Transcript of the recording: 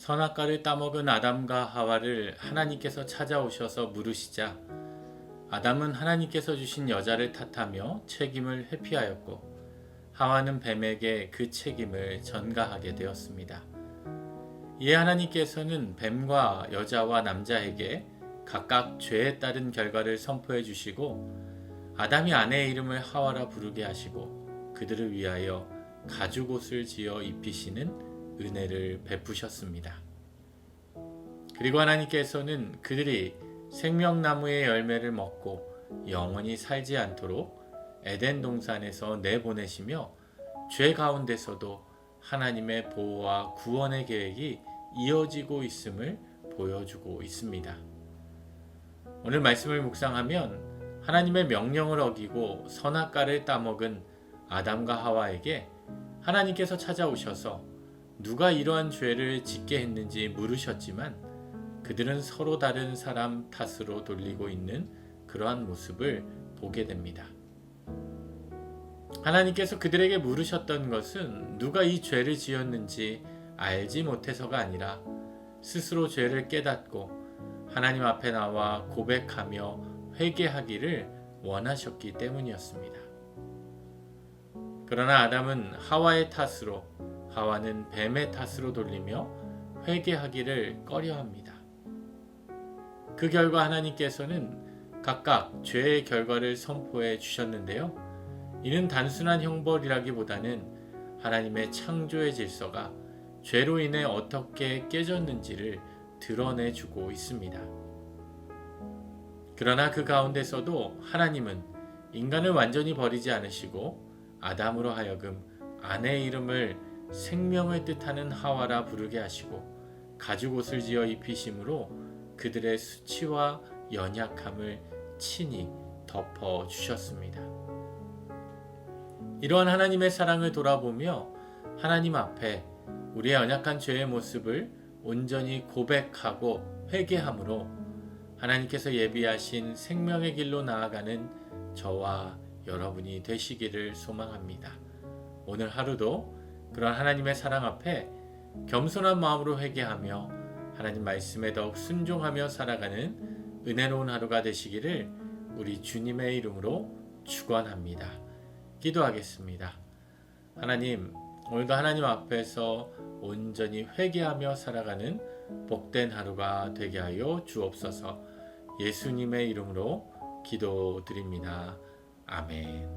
선악과를 따먹은 아담과 하와를 하나님께서 찾아오셔서 물으시자 아담은 하나님께서 주신 여자를 탓하며 책임을 회피하였고 하와는 뱀에게 그 책임을 전가하게 되었습니다. 이에 하나님께서는 뱀과 여자와 남자에게 각각 죄에 따른 결과를 선포해 주시고 아담이 아내의 이름을 하와라 부르게 하시고 그들을 위하여 가죽 옷을 지어 입히시는 은혜를 베푸셨습니다. 그리고 하나님께서는 그들이 생명나무의 열매를 먹고 영원히 살지 않도록 에덴 동산에서 내보내시며 죄 가운데서도 하나님의 보호와 구원의 계획이 이어지고 있음을 보여주고 있습니다. 오늘 말씀을 묵상하면 하나님의 명령을 어기고 선악과를 따먹은 아담과 하와에게 하나님께서 찾아오셔서 누가 이러한 죄를 짓게 했는지 물으셨지만 그들은 서로 다른 사람 탓으로 돌리고 있는 그러한 모습을 보게 됩니다. 하나님께서 그들에게 물으셨던 것은 누가 이 죄를 지었는지 알지 못해서가 아니라 스스로 죄를 깨닫고 하나님 앞에 나와 고백하며 회개하기를 원하셨기 때문이었습니다. 그러나 아담은 하와의 탓으로 하와는 뱀의 탓으로 돌리며 회개하기를 꺼려합니다. 그 결과 하나님께서는 각각 죄의 결과를 선포해 주셨는데요. 이는 단순한 형벌이라기보다는 하나님의 창조의 질서가 죄로 인해 어떻게 깨졌는지를 드러내 주고 있습니다. 그러나 그 가운데서도 하나님은 인간을 완전히 버리지 않으시고 아담으로 하여금 아내의 이름을 생명을 뜻하는 하와라 부르게 하시고 가죽 옷을 지어 입히심으로 그들의 수치와 연약함을 친히 덮어 주셨습니다. 이러한 하나님의 사랑을 돌아보며 하나님 앞에 우리의 연약한 죄의 모습을 온전히 고백하고 회개함으로 하나님께서 예비하신 생명의 길로 나아가는 저와 여러분이 되시기를 소망합니다. 오늘 하루도 그런 하나님의 사랑 앞에 겸손한 마음으로 회개하며 하나님 말씀에 더욱 순종하며 살아가는 은혜로운 하루가 되시기를 우리 주님의 이름으로 축원합니다. 기도하겠습니다. 하나님, 오늘도 하나님 앞에서 온전히 회개하며 살아가는 복된 하루가 되게 하여 주옵소서. 예수님의 이름으로 기도드립니다. 아멘.